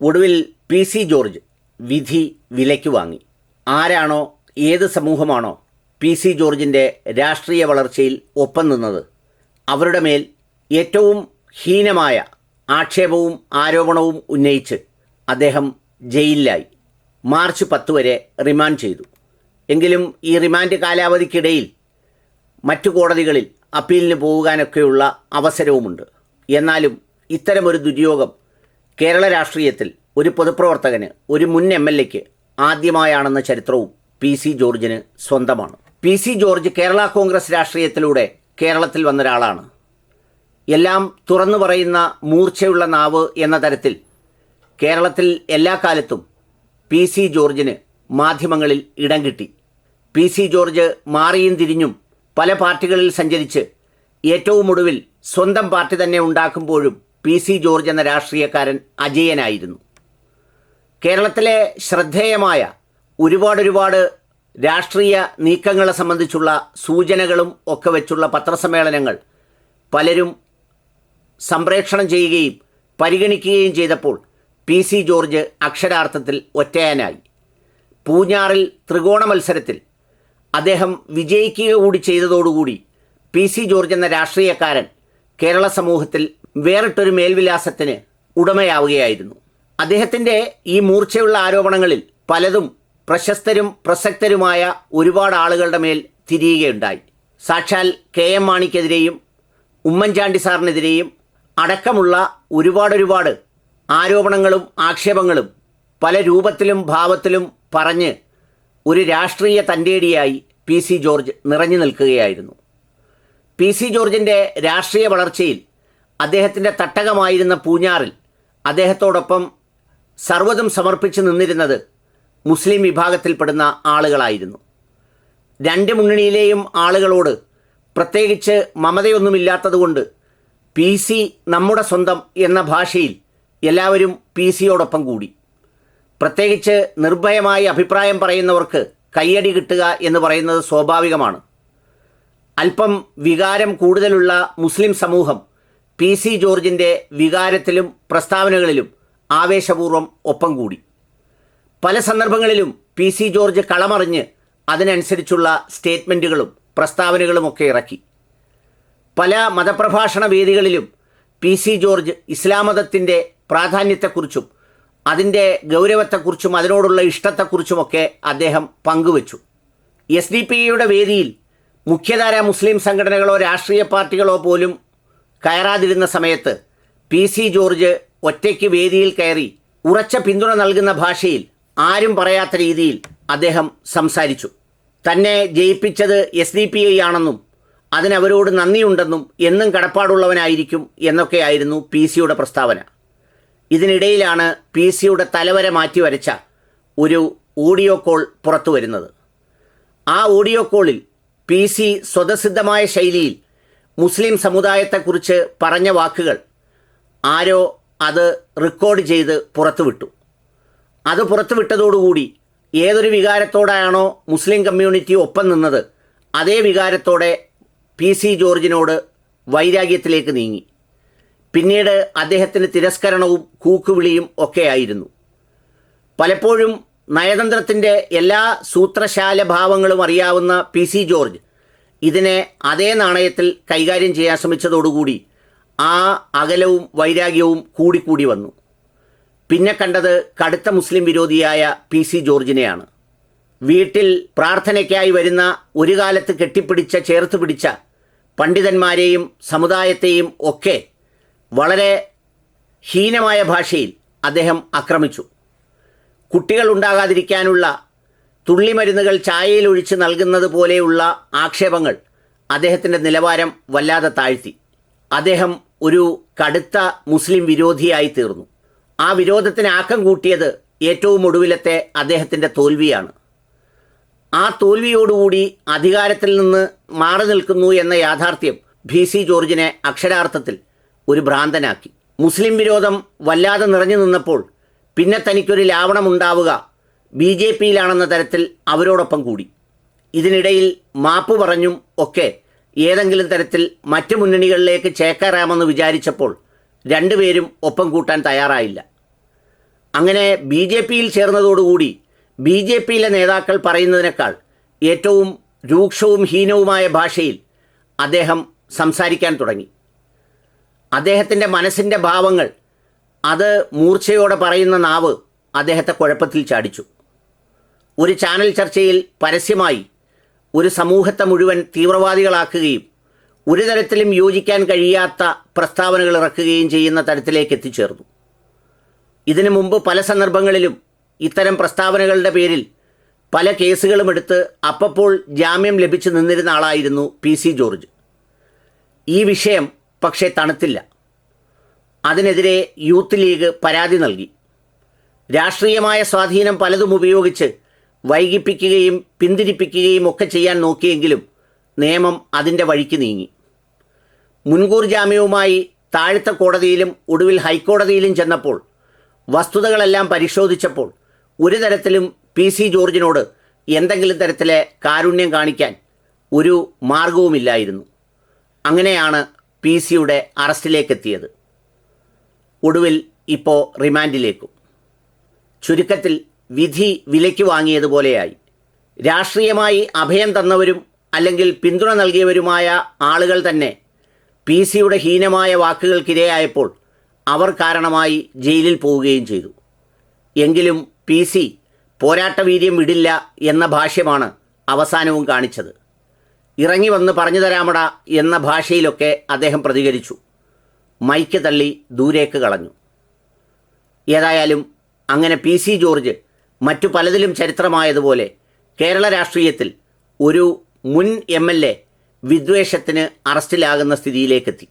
ഒടുവിൽ P C George വിധി വിലയ്ക്ക് വാങ്ങി. ആരാണോ ഏത് സമൂഹമാണോ പി സി ജോർജിന്റെ രാഷ്ട്രീയ വളർച്ചയിൽ ഒപ്പം നിന്നത്? അവരുടെ മേൽ ഏറ്റവും ഹീനമായ ആക്ഷേപവും ആരോപണവും ഉന്നയിച്ച് അദ്ദേഹം ജയിലിലായി. മാർച്ച് പത്ത് വരെ റിമാൻഡ് ചെയ്തു. എങ്കിലും ഈ റിമാൻഡ് കാലാവധിക്കിടയിൽ മറ്റു കോടതികളിൽ അപ്പീലിന് പോകാനൊക്കെയുള്ള അവസരവുമുണ്ട്. എന്നാലും ഇത്തരമൊരു ദുര്യോഗം കേരള രാഷ്ട്രീയത്തിൽ ഒരു പൊതുപ്രവർത്തകന് ഒരു മുൻ എം എൽ എക്ക് ആദ്യമായാണെന്ന ചരിത്രവും പി സി ജോർജിന് സ്വന്തമാണ്. P C George Kerala Congress രാഷ്ട്രീയത്തിലൂടെ കേരളത്തിൽ വന്ന ഒരാളാണ് എല്ലാം തുറന്നു പറയുന്ന മൂർച്ചയുള്ള നാവ് എന്ന തരത്തിൽ കേരളത്തിൽ എല്ലാ കാലത്തും പി സി ജോർജിന് മാധ്യമങ്ങളിൽ ഇടം കിട്ടി. പി സി ജോർജ് മാറിയും തിരിഞ്ഞും പല പാർട്ടികളിൽ സഞ്ചരിച്ച് ഏറ്റവും ഒടുവിൽ സ്വന്തം പാർട്ടി തന്നെ ഉണ്ടാക്കുമ്പോഴും പി സി ജോർജ് എന്ന രാഷ്ട്രീയക്കാരൻ അജയനായിരുന്നു. കേരളത്തിലെ ശ്രദ്ധേയമായ ഒരുപാട് ഒരുപാട് രാഷ്ട്രീയ നീക്കങ്ങളെ സംബന്ധിച്ചുള്ള സൂചനകളും ഒക്കെ വെച്ചുള്ള പത്രസമ്മേളനങ്ങൾ പലരും സംപ്രേക്ഷണം ചെയ്യുകയും പരിഗണിക്കുകയും ചെയ്തപ്പോൾ പി സി ജോർജ് അക്ഷരാർത്ഥത്തിൽ ഒറ്റയാനായി. പൂഞ്ഞാറിൽ ത്രികോണ മത്സരത്തിൽ അദ്ദേഹം വിജയിക്കുക കൂടി ചെയ്തതോടുകൂടി പി സി ജോർജ് എന്ന രാഷ്ട്രീയക്കാരൻ കേരള സമൂഹത്തിൽ വേറിട്ടൊരു മേൽവിലാസത്തിന് ഉടമയാവുകയായിരുന്നു. അദ്ദേഹത്തിന്റെ ഈ മൂർച്ചയുള്ള ആരോപണങ്ങളിൽ പലതും പ്രശസ്തരും പ്രസക്തരുമായ ഒരുപാട് ആളുകളുടെ മേൽ തിരിയുകയുണ്ടായി. സാക്ഷാൽ കെ എം മാണിക്കെതിരെയും ഉമ്മൻചാണ്ടി സാറിനെതിരെയും അടക്കമുള്ള ഒരുപാടൊരുപാട് ഒരുപാട് ആരോപണങ്ങളും ആക്ഷേപങ്ങളും പല രൂപത്തിലും ഭാവത്തിലും പറഞ്ഞ് ഒരു രാഷ്ട്രീയ തന്റേടിയായി പി സി ജോർജ് നിറഞ്ഞു നിൽക്കുകയായിരുന്നു. പി സി ജോർജിന്റെ രാഷ്ട്രീയ വളർച്ചയിൽ അദ്ദേഹത്തിന്റെ തട്ടകമായിരുന്ന പൂഞ്ഞാറിൽ അദ്ദേഹത്തോടൊപ്പം സർവതും സമർപ്പിച്ച് നിന്നിരുന്നത് മുസ്ലിം വിഭാഗത്തിൽപ്പെടുന്ന ആളുകളായിരുന്നു. രണ്ട് മുന്നണിയിലെയും ആളുകളോട് പ്രത്യേകിച്ച് മമതയൊന്നുമില്ലാത്തതുകൊണ്ട് പി സി നമ്മുടെ സ്വന്തം എന്ന ഭാഷയിൽ എല്ലാവരും പി സിയോടൊപ്പം കൂടി. പ്രത്യേകിച്ച് നിർഭയമായി അഭിപ്രായം പറയുന്നവർക്ക് കയ്യടി കിട്ടുക എന്ന് പറയുന്നത് സ്വാഭാവികമാണ്. അല്പം വികാരം കൂടുതലുള്ള മുസ്ലിം സമൂഹം പി സി ജോർജിന്റെ വികാരത്തിലും പ്രസ്താവനകളിലും ആവേശപൂർവം ഒപ്പം കൂടി. പല സന്ദർഭങ്ങളിലും പി സി ജോർജ് കളമറിഞ്ഞ് അതിനനുസരിച്ചുള്ള സ്റ്റേറ്റ്മെന്റുകളും പ്രസ്താവനകളുമൊക്കെ ഇറക്കി. പല മതപ്രഭാഷണ വേദികളിലും പി സി ജോർജ് ഇസ്ലാം മതത്തിന്റെ പ്രാധാന്യത്തെക്കുറിച്ചും അതിന്റെ ഗൗരവത്തെക്കുറിച്ചും അതിനോടുള്ള ഇഷ്ടത്തെക്കുറിച്ചുമൊക്കെ അദ്ദേഹം പങ്കുവച്ചു. എസ് ഡി പി ഐയുടെ വേദിയിൽ മുഖ്യധാര മുസ്ലിം സംഘടനകളോ രാഷ്ട്രീയ പാർട്ടികളോ പോലും കയറാതിരുന്ന സമയത്ത് പി സി ജോർജ് ഒറ്റയ്ക്ക് വേദിയിൽ കയറി ഉറച്ച പിന്തുണ നൽകുന്ന ഭാഷയിൽ ആരും പറയാത്ത രീതിയിൽ അദ്ദേഹം സംസാരിച്ചു. തന്നെ ജയിപ്പിച്ചത് എസ് ഡി പി ഐ ആണെന്നും അതിനവരോട് നന്ദിയുണ്ടെന്നും എന്നും കടപ്പാടുള്ളവനായിരിക്കും എന്നൊക്കെയായിരുന്നു പി സിയുടെ പ്രസ്താവന. ഇതിനിടയിലാണ് പി സിയുടെ തലവരെ മാറ്റി വരച്ച ഒരു ഓഡിയോ കോൾ പുറത്തു വരുന്നത് ആ ഓഡിയോ കോളിൽ പി സി സ്വതസിദ്ധമായ ശൈലിയിൽ മുസ്ലിം സമുദായത്തെക്കുറിച്ച് പറഞ്ഞ വാക്കുകൾ ആരോ അത് റെക്കോർഡ് ചെയ്ത് പുറത്തുവിട്ടു. അത് പുറത്തുവിട്ടതോടുകൂടി ഏതൊരു വികാരത്തോടെയാണോ മുസ്ലിം കമ്മ്യൂണിറ്റി ഒപ്പം നിന്നത് അതേ വികാരത്തോടെ പി സി ജോർജിനോട് വൈരാഗ്യത്തിലേക്ക് നീങ്ങി. പിന്നീട് അദ്ദേഹത്തിന് തിരസ്കരണവും കൂക്കുവിളിയും ഒക്കെയായിരുന്നു പലപ്പോഴും നയതന്ത്രത്തിന്റെ എല്ലാ സൂത്രശാല ഭാവങ്ങളും അറിയാവുന്ന പി സി ജോർജ് ഇതിനെ അതേ നാണയത്തിൽ കൈകാര്യം ചെയ്യാൻ ശ്രമിച്ചതോടുകൂടി ആ അകലവും വൈരാഗ്യവും കൂടിക്കൂടി വന്നു. പിന്നെ കണ്ടത് കടുത്ത മുസ്ലിം വിരോധിയായ പി സി ജോർജിനെയാണ്. വീട്ടിൽ പ്രാർത്ഥനയ്ക്കായി വരുന്ന ഒരു കാലത്ത് കെട്ടിപ്പിടിച്ച ചേർത്ത് പിടിച്ച പണ്ഡിതന്മാരെയും സമുദായത്തെയും ഒക്കെ വളരെ ഹീനമായ ഭാഷയിൽ അദ്ദേഹം ആക്രമിച്ചു. കുട്ടികൾ ഉണ്ടാകാതിരിക്കാനുള്ള തുള്ളിമരുന്നുകൾ ചായയിൽ ഒഴിച്ച് നൽകുന്നത് പോലെയുള്ള ആക്ഷേപങ്ങൾ അദ്ദേഹത്തിന്റെ നിലവാരം വല്ലാതെ താഴ്ത്തി. അദ്ദേഹം ഒരു കടുത്ത മുസ്ലിം വിരോധിയായി തീർന്നു. ആ വിരോധത്തിന് ആക്കം കൂട്ടിയത് ഏറ്റവും ഒടുവിലത്തെ അദ്ദേഹത്തിന്റെ തോൽവിയാണ്. ആ തോൽവിയോടുകൂടി അധികാരത്തിൽ നിന്ന് മാറി നിൽക്കുന്നു എന്ന യാഥാർത്ഥ്യം ഭി സി ജോർജിനെ അക്ഷരാർത്ഥത്തിൽ ഒരു ഭ്രാന്തനാക്കി. മുസ്ലിം വിരോധം വല്ലാതെ നിറഞ്ഞു നിന്നപ്പോൾ പിന്നെ തനിക്കൊരു ലാവണമുണ്ടാവുക ബി ജെ പിയിലാണെന്ന തരത്തിൽ അവരോടൊപ്പം കൂടി. ഇതിനിടയിൽ മാപ്പ് പറഞ്ഞും ഒക്കെ ഏതെങ്കിലും തരത്തിൽ മറ്റു മുന്നണികളിലേക്ക് ചേക്കേറാമെന്ന് വിചാരിച്ചപ്പോൾ രണ്ടുപേരും ഒപ്പം കൂട്ടാൻ തയ്യാറായില്ല. അങ്ങനെ ബി ജെ പിയിൽ ചേർന്നതോടുകൂടി ബി ജെ പിയിലെ നേതാക്കൾ പറയുന്നതിനേക്കാൾ ഏറ്റവും രൂക്ഷവും ഹീനവുമായ ഭാഷയിൽ അദ്ദേഹം സംസാരിക്കാൻ തുടങ്ങി. അദ്ദേഹത്തിന്റെ മനസ്സിന്റെ ഭാവങ്ങൾ അത് മൂർച്ചയോടെ പറയുന്ന നാവ് അദ്ദേഹത്തെ കുഴപ്പത്തിൽ ചാടിച്ചു. ഒരു ചാനൽ ചർച്ചയിൽ പരസ്യമായി ഒരു സമൂഹത്തെ മുഴുവൻ തീവ്രവാദികളാക്കുകയും ഒരു തരത്തിലും യോജിക്കാൻ കഴിയാത്ത പ്രസ്താവനകൾ ഇറക്കുകയും ചെയ്യുന്ന തരത്തിലേക്ക് എത്തിച്ചേർന്നു. ഇതിനു മുമ്പ് പല സന്ദർഭങ്ങളിലും ഇത്തരം പ്രസ്താവനകളുടെ പേരിൽ പല കേസുകളും എടുത്ത് അപ്പപ്പോൾ ജാമ്യം ലഭിച്ചു നിന്നിരുന്ന ആളായിരുന്നു പി സി ജോർജ്. ഈ വിഷയം പക്ഷേ തണുത്തില്ല. അതിനെതിരെ യൂത്ത് ലീഗ് പരാതി നൽകി. രാഷ്ട്രീയമായ സ്വാധീനം പലതും ഉപയോഗിച്ച് വൈകിപ്പിക്കുകയും പിന്തിരിപ്പിക്കുകയും ഒക്കെ ചെയ്യാൻ നോക്കിയെങ്കിലും നിയമം അതിന്റെ വഴിക്ക് നീങ്ങി. മുൻകൂർ ജാമ്യവുമായി താഴ്ത്ത കോടതിയിലും ഒടുവിൽ ഹൈക്കോടതിയിലും ചെന്നപ്പോൾ വസ്തുതകളെല്ലാം പരിശോധിച്ചപ്പോൾ ഒരു തരത്തിലും പി സി ജോർജിനോട് എന്തെങ്കിലും തരത്തിലെ കാരുണ്യം കാണിക്കാൻ ഒരു മാർഗവുമില്ലായിരുന്നു. അങ്ങനെയാണ് പി സിയുടെ അറസ്റ്റിലേക്കെത്തിയത്. ഒടുവിൽ ഇപ്പോൾ റിമാൻഡിലേക്കും. ചുരുക്കത്തിൽ വിധി വിലയ്ക്ക് വാങ്ങിയതുപോലെയായി രാഷ്ട്രീയമായി അഭയം തന്നവരും അല്ലെങ്കിൽ പിന്തുണ നൽകിയവരുമായ ആളുകൾ തന്നെ പി സിയുടെ ഹീനമായ വാക്കുകൾക്കിരയായപ്പോൾ അവർ കാരണമായി ജയിലിൽ പോവുകയും ചെയ്തു. എങ്കിലും പി സി പോരാട്ടവീര്യം വിടില്ല എന്ന ഭാഷ്യമാണ് അവസാനവും കാണിച്ചത്. ഇറങ്ങി വന്ന് പറഞ്ഞു തരാമട എന്ന ഭാഷയിലൊക്കെ അദ്ദേഹം പ്രതികരിച്ചു. മൈക്ക് തള്ളി ദൂരേക്ക് കളഞ്ഞു. ഏതായാലും അങ്ങനെ പി സി ജോർജ് മറ്റു പലതിലും ചരിത്രമായതുപോലെ കേരള രാഷ്ട്രീയത്തിൽ ഒരു മുൻ എം എൽ എ വിദ്വേഷത്തിന് അറസ്റ്റിലാകുന്ന സ്ഥിതിയിലേക്കെത്തി.